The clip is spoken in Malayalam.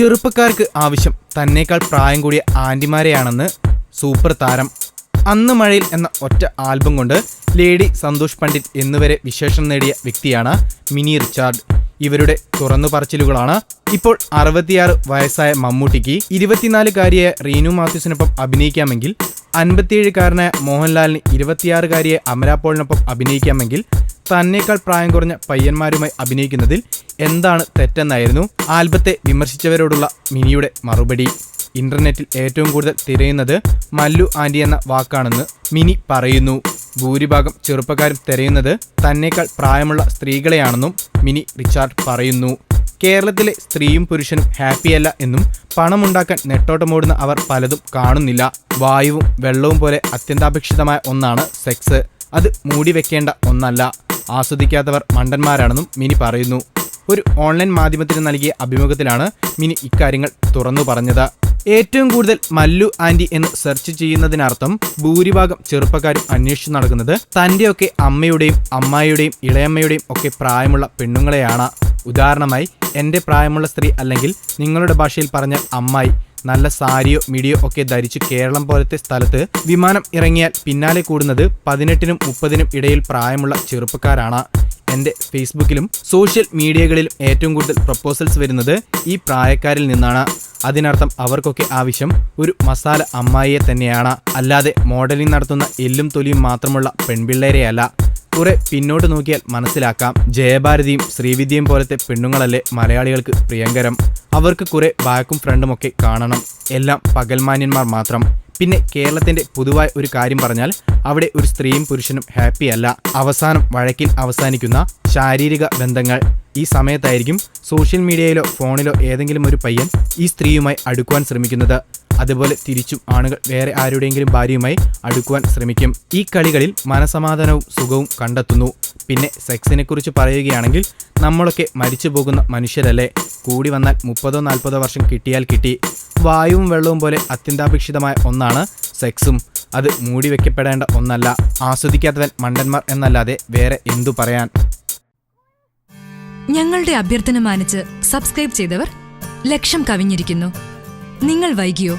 ചെറുപ്പക്കാർക്ക് ആവശ്യം തന്നേക്കാൾ പ്രായം കൂടിയ ആന്റിമാരെയാണെന്ന് സൂപ്പർ താരം അന്ന് മഴയിൽ എന്ന ഒറ്റ ആൽബം കൊണ്ട് ലേഡി സന്തോഷ് പണ്ഡിറ്റ് എന്നുവരെ വിശേഷം നേടിയ വ്യക്തിയാണ് മിനി റിച്ചാർഡ്. ഇവരുടെ തുറന്നു പറച്ചിലുകളാണ് ഇപ്പോൾ അറുപത്തിയാറ് വയസ്സായ മമ്മൂട്ടിക്ക് ഇരുപത്തിനാലുകാരിയായ റീനു മാത്യൂസിനൊപ്പം അഭിനയിക്കാമെങ്കിൽ അൻപത്തിയേഴുകാരനായ മോഹൻലാലിന് ഇരുപത്തിയാറുകാരിയെ അമല പോളിനൊപ്പം അഭിനയിക്കാമെങ്കിൽ തന്നേക്കാൾ പ്രായം കുറഞ്ഞ പയ്യന്മാരുമായി അഭിനയിക്കുന്നതിൽ എന്താണ് തെറ്റെന്നായിരുന്നു ആൽബത്തെ വിമർശിച്ചവരോടുള്ള മിനിയുടെ മറുപടി. ഇന്റർനെറ്റിൽ ഏറ്റവും കൂടുതൽ തിരയുന്നത് മല്ലു ആന്റി എന്ന വാക്കാണെന്ന് മിനി പറയുന്നു. ഭൂരിഭാഗം ചെറുപ്പക്കാരും തിരയുന്നത് തന്നേക്കാൾ പ്രായമുള്ള സ്ത്രീകളെയാണെന്നും മിനി റിച്ചാർഡ് പറയുന്നു. കേരളത്തിലെ സ്ത്രീയും പുരുഷനും ഹാപ്പിയല്ല എന്നും പണമുണ്ടാക്കാൻ നെട്ടോട്ടമോടുന്ന അവർ പലതും കാണുന്നില്ല. വായുവും വെള്ളവും പോലെ അത്യന്താപേക്ഷിതമായ ഒന്നാണ് സെക്സ്. അത് മൂടിവെക്കേണ്ട ഒന്നല്ല. ആസ്വദിക്കാത്തവർ മണ്ടന്മാരാണെന്നും മിനി പറയുന്നു. ഒരു ഓൺലൈൻ മാധ്യമത്തിന് നൽകിയ അഭിമുഖത്തിലാണ് മിനി ഇക്കാര്യങ്ങൾ തുറന്നു പറഞ്ഞത്. ഏറ്റവും കൂടുതൽ മല്ലു ആന്റി എന്ന് സെർച്ച് ചെയ്യുന്നതിനർത്ഥം ഭൂരിഭാഗം ചെറുപ്പക്കാരും അന്വേഷിച്ചു നടക്കുന്നത് തന്റെയൊക്കെ അമ്മയുടെയും അമ്മായിയുടെയും ഇളയമ്മയുടെയും ഒക്കെ പ്രായമുള്ള പെണ്ണുങ്ങളെയാണ്. ഉദാഹരണമായി എന്റെ പ്രായമുള്ള സ്ത്രീ അല്ലെങ്കിൽ നിങ്ങളുടെ ഭാഷയിൽ പറഞ്ഞ അമ്മായി നല്ല സാരിയോ മിടിയോ ഒക്കെ ധരിച്ച് കേരളം പോലത്തെ സ്ഥലത്ത് വിമാനം ഇറങ്ങിയാൽ പിന്നാലെ കൂടുന്നത് പതിനെട്ടിനും മുപ്പതിനും ഇടയിൽ പ്രായമുള്ള ചെറുപ്പക്കാരാണ്. എന്റെ ഫേസ്ബുക്കിലും സോഷ്യൽ മീഡിയകളിലും ഏറ്റവും കൂടുതൽ പ്രപ്പോസൽസ് വരുന്നത് ഈ പ്രായക്കാരിൽ നിന്നാണ്. അതിനർത്ഥം അവർക്കൊക്കെ ആവശ്യം ഒരു മസാല അമ്മായിയെ തന്നെയാണ്. അല്ലാതെ മോഡലിംഗ് നടത്തുന്ന എല്ലും തൊലിയും മാത്രമുള്ള പെൺപിള്ളേരെയല്ല. കുറെ പിന്നോട്ട് നോക്കിയാൽ മനസ്സിലാക്കാം. ജയഭാരതിയും ശ്രീവിദ്യയും പോലത്തെ പെണ്ണുങ്ങളല്ലേ മലയാളികൾക്ക് പ്രിയങ്കരം. അവർക്ക് കുറെ ബാക്കും ഫ്രണ്ടും ഒക്കെ കാണണം. എല്ലാം പകൽമാന്യന്മാർ മാത്രം. പിന്നെ കേരളത്തിന്റെ പൊതുവായ ഒരു കാര്യം പറഞ്ഞാൽ അവിടെ ഒരു സ്ത്രീയും പുരുഷനും ഹാപ്പി അല്ല. അവസാനം വഴക്കിൽ അവസാനിക്കുന്ന ശാരീരിക ബന്ധങ്ങൾ. ഈ സമയത്തായിരിക്കും സോഷ്യൽ മീഡിയയിലോ ഫോണിലോ ഏതെങ്കിലും ഒരു പയ്യൻ ഈ സ്ത്രീയുമായി അടുക്കുവാൻ ശ്രമിക്കുന്നത്. അതുപോലെ തിരിച്ചും ആണുകൾ വേറെ ആരുടെയെങ്കിലും ഭാര്യയുമായി അടുക്കുവാൻ ശ്രമിക്കും. ഈ കളികളിൽ മനസമാധാനവും സുഖവും കണ്ടെത്തുന്നു. പിന്നെ സെക്സിനെ കുറിച്ച് പറയുകയാണെങ്കിൽ നമ്മളൊക്കെ മരിച്ചു പോകുന്ന മനുഷ്യരല്ലേ? കൂടി വന്നാൽ മുപ്പതോ നാൽപ്പതോ വർഷം കിട്ടിയാൽ കിട്ടി. വായുവും വെള്ളവും പോലെ അത്യന്താപേക്ഷിതമായ ഒന്നാണ് സെക്സും. അത് മൂടി വെക്കപ്പെടേണ്ട ഒന്നല്ല. ആസ്വദിക്കാത്തവൻ മണ്ടന്മാർ എന്നല്ലാതെ വേറെ എന്തു പറയാൻ? ഞങ്ങളുടെ അഭ്യർത്ഥന മാനിച്ച് സബ്സ്ക്രൈബ് ചെയ്തവർ ലക്ഷം കവിഞ്ഞിരിക്കുന്നു. നിങ്ങൾ വൈകിയോ?